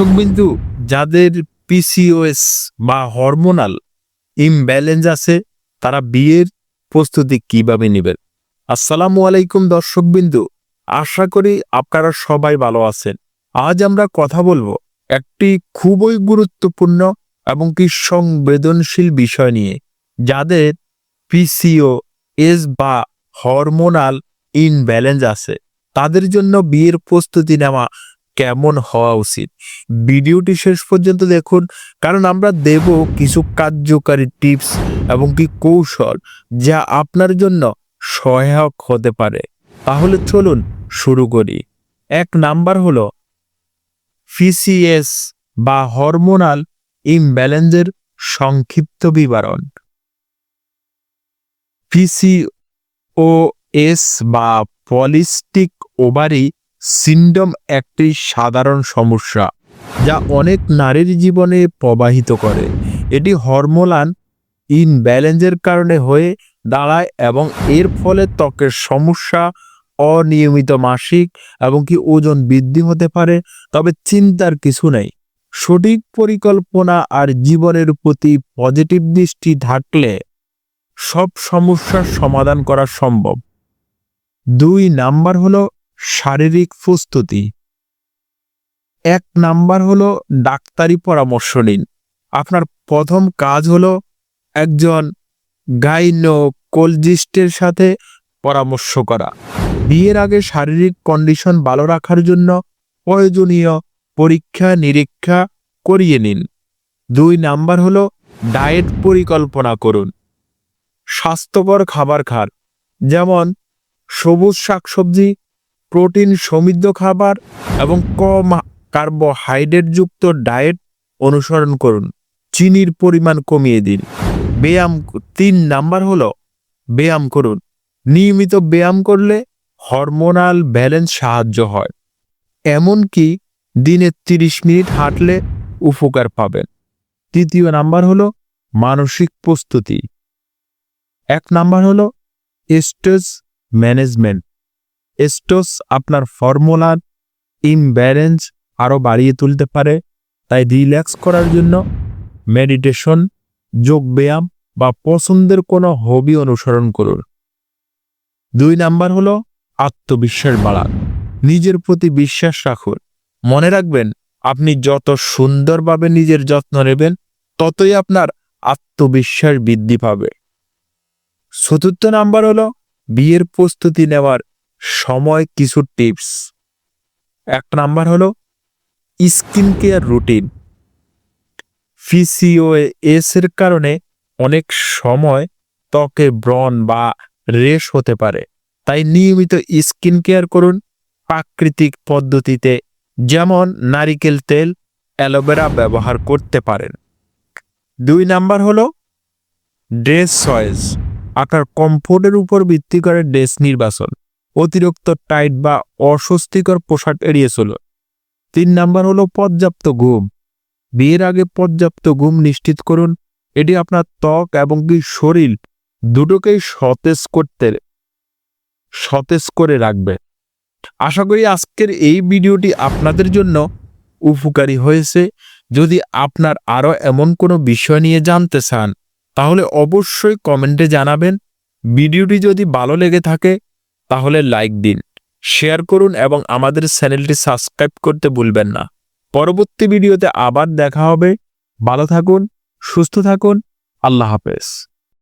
দর্শক বিন্দু যাদের পিসিওএস বা হরমোনাল ইমব্যালেন্স আছে, তারা বিয়ের প্রস্তুতি কীভাবে নেবেন? আসসালামু আলাইকুম দর্শক বিন্দু আশা করি আপনারা সবাই ভালো আছেন। আজ আমরা কথা বলব একটি খুবই গুরুত্বপূর্ণ এবং কি সংবেদনশীল বিষয় নিয়ে, যাদের পিসিও এস বা হরমোনাল ইনব্যালেন্স আছে, তাদের জন্য বিয়ের প্রস্তুতি নেওয়া কেমন হওয়া উচিত? ভিডিওটি শেষ পর্যন্ত দেখুন, কারণ আমরা দেব কিছু কার্যকারী টিপস এবং কি কৌশল যা আপনার জন্য সহায়ক হতে পারে। তাহলে চলুন শুরু করি। এক নাম্বার হলো ফিসিএস বা হরমোনাল ইমব্যালেন্সের সংক্ষিপ্ত বিবরণ। পিসিওএস বা পলিস্টিক ওভারি সিন্ডম একটি সাধারণ সমস্যা যা অনেক নারীর জীবনে প্রবাহিত করে। এটি হরমোনাল ইনব্যালেন্সের কারণে হয়ে দাঁড়ায় এবং এর ফলে ত্বকের সমস্যা, অনিয়মিত মাসিক এবং কি ওজন বৃদ্ধি হতে পারে, তবে চিন্তার কিছু নেই। সঠিক পরিকল্পনা আর জীবনের প্রতি পজিটিভ দৃষ্টি থাকলে সব সমস্যার সমাধান করা সম্ভব। দুই নাম্বার হলো শারীরিক প্রস্তুতি। এক নাম্বার হলো ডাক্তারি পরামর্শ নিন। আপনার প্রথম কাজ হলো একজন গাইনোকোলজিস্টের সাথে পরামর্শ করা। বিয়ের আগে শারীরিক কন্ডিশন ভালো রাখার জন্য প্রয়োজনীয় পরীক্ষা নিরীক্ষা করিয়ে নিন। দুই নাম্বার হলো ডায়েট পরিকল্পনা করুন। স্বাস্থ্যকর খাবার খান, যেমন সবুজ শাকসবজি প্রোটিন সমৃদ্ধ খাবার এবং কম কার্বোহাইড্রেটযুক্ত ডায়েট অনুসরণ করুন। চিনির পরিমাণ কমিয়ে দিন। ব্যায়াম তিন নাম্বার হলো ব্যায়াম করুন। নিয়মিত ব্যায়াম করলে হরমোনাল ব্যালেন্স সাহায্য হয়। এমনকি দিনে তিরিশ মিনিট হাঁটলে উপকার পাবেন। তৃতীয় নাম্বার হলো মানসিক প্রস্তুতি। এক নাম্বার হলো স্ট্রেস ম্যানেজমেন্ট। স্ট্রেস আপনার ফর্মুলার ইমব্যালেন্স আরও বাড়িয়ে তুলতে পারে। তাই রিল্যাক্স করার জন্য মেডিটেশন যোগব্যায়াম বা পছন্দের কোনো হবি অনুসরণ করুন। দুই নাম্বার হলো আত্মবিশ্বাস বাড়ান। নিজের প্রতি বিশ্বাস রাখুন। মনে রাখবেন, আপনি যত সুন্দরভাবে নিজের যত্ন নেবেন, ততই আপনার আত্মবিশ্বাস বৃদ্ধি পাবে। চতুর্থ নাম্বার হলো বিয়ের প্রস্তুতি নেওয়ার সময় কিছু টিপস। এক নাম্বার হলো, স্কিন কেয়ার রুটিন। পিসিওএস এর কারণে অনেক সময় ত্বকে ব্রণ বা রেশ হতে পারে। তাই নিয়মিত স্কিন কেয়ার করুন প্রাকৃতিক পদ্ধতিতে, যেমন নারিকেল তেল, অ্যালোভেরা ব্যবহার করতে পারেন। দুই নাম্বার হলো, ড্রেস চয়েস। আপনার কমফোর্টের উপর ভিত্তি করে ড্রেস নির্বাচন। অতিরিক্ত টাইট বা অস্বস্তিকর পোশাক এড়িয়ে চলুন তিন নাম্বার হলো পর্যাপ্ত ঘুম। বিয়ের আগে পর্যাপ্ত ঘুম নিশ্চিত করুন। এটি আপনার ত্বক এবং কি শরীর দুটোকেই সতেজ করতে, সতেজ করে রাখবে। আশা করি আজকের এই ভিডিওটি আপনাদের জন্য উপকারী হয়েছে। যদি আপনার আরও এমন কোনো বিষয় নিয়ে জানতে চান, তাহলে অবশ্যই কমেন্টে জানাবেন। ভিডিওটি যদি ভালো লেগে থাকে তাহলে লাইক দিন শেয়ার করুন এবং আমাদের চ্যানেলটি সাবস্ক্রাইব করতে ভুলবেন না। পরবর্তী ভিডিওতে আবার দেখা হবে। ভালো থাকুন, সুস্থ থাকুন, আল্লাহ হাফেজ।